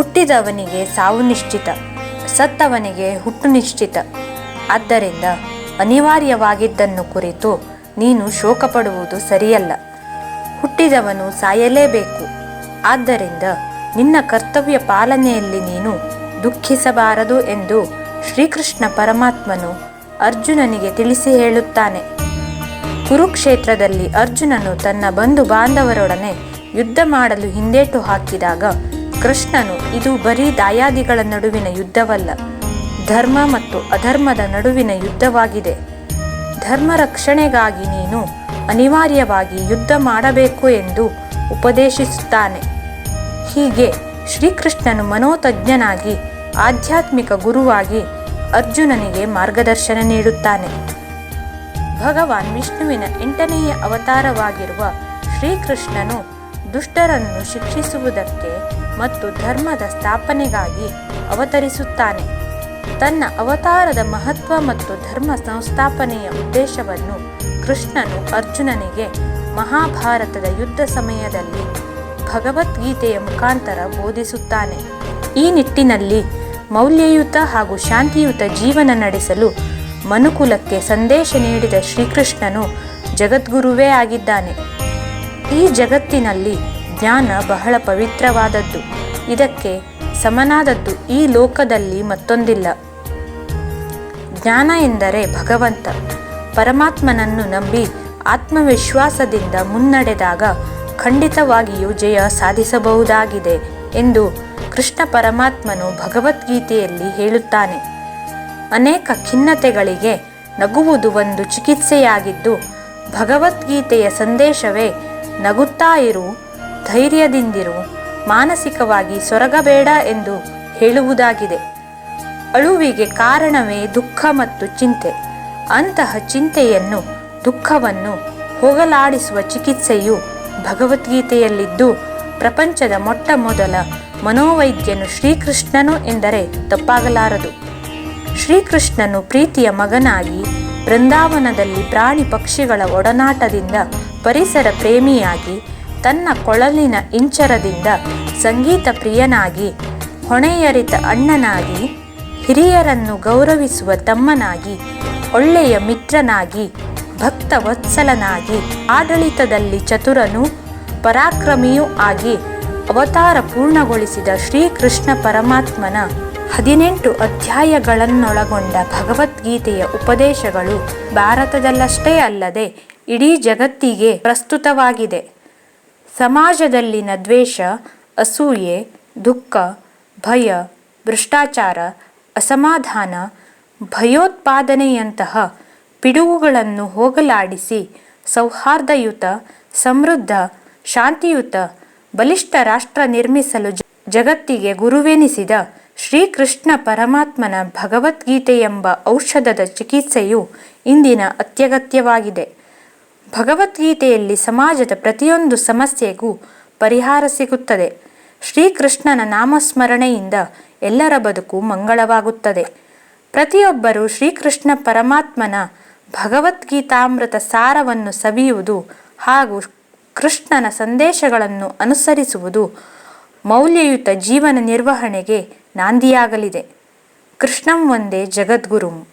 ಹುಟ್ಟಿದವನಿಗೆ ಸಾವು ನಿಶ್ಚಿತ, ಸತ್ತವನಿಗೆ ಹುಟ್ಟು ನಿಶ್ಚಿತ. ಆದ್ದರಿಂದ ಅನಿವಾರ್ಯವಾಗಿದ್ದನ್ನು ಕುರಿತು ನೀನು ಶೋಕ ಪಡುವುದು ಸರಿಯಲ್ಲ. ಹುಟ್ಟಿದವನು ಸಾಯಲೇಬೇಕು. ಆದ್ದರಿಂದ ನಿನ್ನ ಕರ್ತವ್ಯ ಪಾಲನೆಯಲ್ಲಿ ನೀನು ದುಃಖಿಸಬಾರದು ಎಂದು ಶ್ರೀಕೃಷ್ಣ ಪರಮಾತ್ಮನು ಅರ್ಜುನನಿಗೆ ತಿಳಿಸಿ ಹೇಳುತ್ತಾನೆ. ಕುರುಕ್ಷೇತ್ರದಲ್ಲಿ ಅರ್ಜುನನು ತನ್ನ ಬಂಧು ಬಾಂಧವರೊಡನೆ ಯುದ್ಧ ಮಾಡಲು ಹಿಂದೇಟು ಹಾಕಿದಾಗ ಕೃಷ್ಣನು ಇದು ಬರೀ ದಾಯಾದಿಗಳ ನಡುವಿನ ಯುದ್ಧವಲ್ಲ, ಧರ್ಮ ಮತ್ತು ಅಧರ್ಮದ ನಡುವಿನ ಯುದ್ಧವಾಗಿದೆ. ಧರ್ಮ ರಕ್ಷಣೆಗಾಗಿ ನೀನು ಅನಿವಾರ್ಯವಾಗಿ ಯುದ್ಧ ಮಾಡಬೇಕು ಎಂದು ಉಪದೇಶಿಸುತ್ತಾನೆ. ಹೀಗೆ ಶ್ರೀಕೃಷ್ಣನು ಮನೋತಜ್ಞನಾಗಿ ಆಧ್ಯಾತ್ಮಿಕ ಗುರುವಾಗಿ ಅರ್ಜುನನಿಗೆ ಮಾರ್ಗದರ್ಶನ ನೀಡುತ್ತಾನೆ. ಭಗವಾನ್ ವಿಷ್ಣುವಿನ ಎಂಟನೆಯ ಅವತಾರವಾಗಿರುವ ಶ್ರೀಕೃಷ್ಣನು ದುಷ್ಟರನ್ನು ಶಿಕ್ಷಿಸುವುದಕ್ಕೆ ಮತ್ತು ಧರ್ಮದ ಸ್ಥಾಪನೆಗಾಗಿ ಅವತರಿಸುತ್ತಾನೆ. ತನ್ನ ಅವತಾರದ ಮಹತ್ವ ಮತ್ತು ಧರ್ಮ ಸಂಸ್ಥಾಪನೆಯ ಉದ್ದೇಶವನ್ನು ಕೃಷ್ಣನು ಅರ್ಜುನನಿಗೆ ಮಹಾಭಾರತದ ಯುದ್ಧ ಸಮಯದಲ್ಲಿ ಭಗವದ್ಗೀತೆಯ ಮುಖಾಂತರ ಬೋಧಿಸುತ್ತಾನೆ. ಈ ನಿಟ್ಟಿನಲ್ಲಿ ಮೌಲ್ಯಯುತ ಹಾಗೂ ಶಾಂತಿಯುತ ಜೀವನ ನಡೆಸಲು ಮನುಕುಲಕ್ಕೆ ಸಂದೇಶ ನೀಡಿದ ಶ್ರೀಕೃಷ್ಣನು ಜಗದ್ಗುರುವೇ ಆಗಿದ್ದಾನೆ. ಈ ಜಗತ್ತಿನಲ್ಲಿ ಜ್ಞಾನ ಬಹಳ ಪವಿತ್ರವಾದದ್ದು. ಇದಕ್ಕೆ ಸಮನಾದದ್ದು ಈ ಲೋಕದಲ್ಲಿ ಮತ್ತೊಂದಿಲ್ಲ. ಜ್ಞಾನ ಎಂದರೆ ಭಗವಂತ. ಪರಮಾತ್ಮನನ್ನು ನಂಬಿ ಆತ್ಮವಿಶ್ವಾಸದಿಂದ ಮುನ್ನಡೆದಾಗ ಖಂಡಿತವಾಗಿಯೂ ಜಯ ಸಾಧಿಸಬಹುದಾಗಿದೆ ಎಂದು ಕೃಷ್ಣ ಪರಮಾತ್ಮನು ಭಗವದ್ಗೀತೆಯಲ್ಲಿ ಹೇಳುತ್ತಾನೆ. ಅನೇಕ ಖಿನ್ನತೆಗಳಿಗೆ ನಗುವುದು ಒಂದು ಚಿಕಿತ್ಸೆಯಾಗಿದ್ದು, ಭಗವದ್ಗೀತೆಯ ಸಂದೇಶವೇ ನಗುತ್ತಾ ಇರು ಧೈರ್ಯದಿಂದಿರು. ಮಾನಸಿಕವಾಗಿ ಸೊರಗಬೇಡ ಎಂದು ಹೇಳುವುದಾಗಿದೆ. ಅಳುವಿಗೆ ಕಾರಣವೇ ದುಃಖ ಮತ್ತು ಚಿಂತೆ. ಅಂತಹ ಚಿಂತೆಯನ್ನು, ದುಃಖವನ್ನು ಹೋಗಲಾಡಿಸುವ ಚಿಕಿತ್ಸೆಯು ಭಗವದ್ಗೀತೆಯಲ್ಲಿದ್ದು, ಪ್ರಪಂಚದ ಮೊಟ್ಟ ಮೊದಲ ಮನೋವೈದ್ಯನು ಶ್ರೀಕೃಷ್ಣನು ಎಂದರೆ ತಪ್ಪಾಗಲಾರದು. ಶ್ರೀಕೃಷ್ಣನು ಪ್ರೀತಿಯ ಮಗನಾಗಿ ಬೃಂದಾವನದಲ್ಲಿ ಪ್ರಾಣಿ ಪಕ್ಷಿಗಳ ಒಡನಾಟದಿಂದ ಪರಿಸರ ಪ್ರೇಮಿಯಾಗಿ ತನ್ನ ಕೊಳಲಿನ ಇಂಚರದಿಂದ ಸಂಗೀತ ಪ್ರಿಯನಾಗಿ, ಹೊಣೆಯರಿತ ಅಣ್ಣನಾಗಿ, ಹಿರಿಯರನ್ನು ಗೌರವಿಸುವ ತಮ್ಮನಾಗಿ, ಒಳ್ಳೆಯ ಮಿತ್ರನಾಗಿ ಭಕ್ತ ವತ್ಸಲನಾಗಿ ಆಡಳಿತದಲ್ಲಿ ಚತುರನೂ ಪರಾಕ್ರಮಿಯೂ ಆಗಿ ಅವತಾರ ಪೂರ್ಣಗೊಳಿಸಿದ ಶ್ರೀಕೃಷ್ಣ ಪರಮಾತ್ಮನ ಹದಿನೆಂಟು ಅಧ್ಯಾಯಗಳನ್ನೊಳಗೊಂಡ ಭಗವದ್ಗೀತೆಯ ಉಪದೇಶಗಳು ಭಾರತದಲ್ಲಷ್ಟೇ ಅಲ್ಲದೆ ಇಡೀ ಜಗತ್ತಿಗೆ ಪ್ರಸ್ತುತವಾಗಿದೆ. ಸಮಾಜದಲ್ಲಿನ ದ್ವೇಷ, ಅಸೂಯೆ, ದುಃಖ, ಭಯ, ಭ್ರಷ್ಟಾಚಾರ, ಅಸಮಾಧಾನ, ಭಯೋತ್ಪಾದನೆಯಂತಹ ಪಿಡುಗುಗಳನ್ನು ಹೋಗಲಾಡಿಸಿ ಸೌಹಾರ್ದಯುತ, ಸಮೃದ್ಧ, ಶಾಂತಿಯುತ, ಬಲಿಷ್ಠ ರಾಷ್ಟ್ರ ನಿರ್ಮಿಸಲು ಜಗತ್ತಿಗೆ ಗುರುವೆನಿಸಿದ ಶ್ರೀಕೃಷ್ಣ ಪರಮಾತ್ಮನ ಭಗವದ್ಗೀತೆ ಎಂಬ ಔಷಧದ ಚಿಕಿತ್ಸೆಯು ಇಂದಿನ ಅತ್ಯಗತ್ಯವಾಗಿದೆ. ಭಗವದ್ಗೀತೆಯಲ್ಲಿ ಸಮಾಜದ ಪ್ರತಿಯೊಂದು ಸಮಸ್ಯೆಗೂ ಪರಿಹಾರ ಸಿಗುತ್ತದೆ. ಶ್ರೀಕೃಷ್ಣನ ನಾಮಸ್ಮರಣೆಯಿಂದ ಎಲ್ಲರ ಬದುಕು ಮಂಗಳವಾಗುತ್ತದೆ. ಪ್ರತಿಯೊಬ್ಬರೂ ಶ್ರೀಕೃಷ್ಣ ಪರಮಾತ್ಮನ ಭಗವದ್ಗೀತಾಮೃತ ಸಾರವನ್ನು ಸವಿಯುವುದು ಹಾಗೂ ಕೃಷ್ಣನ ಸಂದೇಶಗಳನ್ನು ಅನುಸರಿಸುವುದು ಮೌಲ್ಯಯುತ ಜೀವನ ನಿರ್ವಹಣೆಗೆ ನಾಂದಿಯಾಗಲಿದೆ. ಕೃಷ್ಣಂ ಒಂದೇ ಜಗದ್ಗುರುಂ.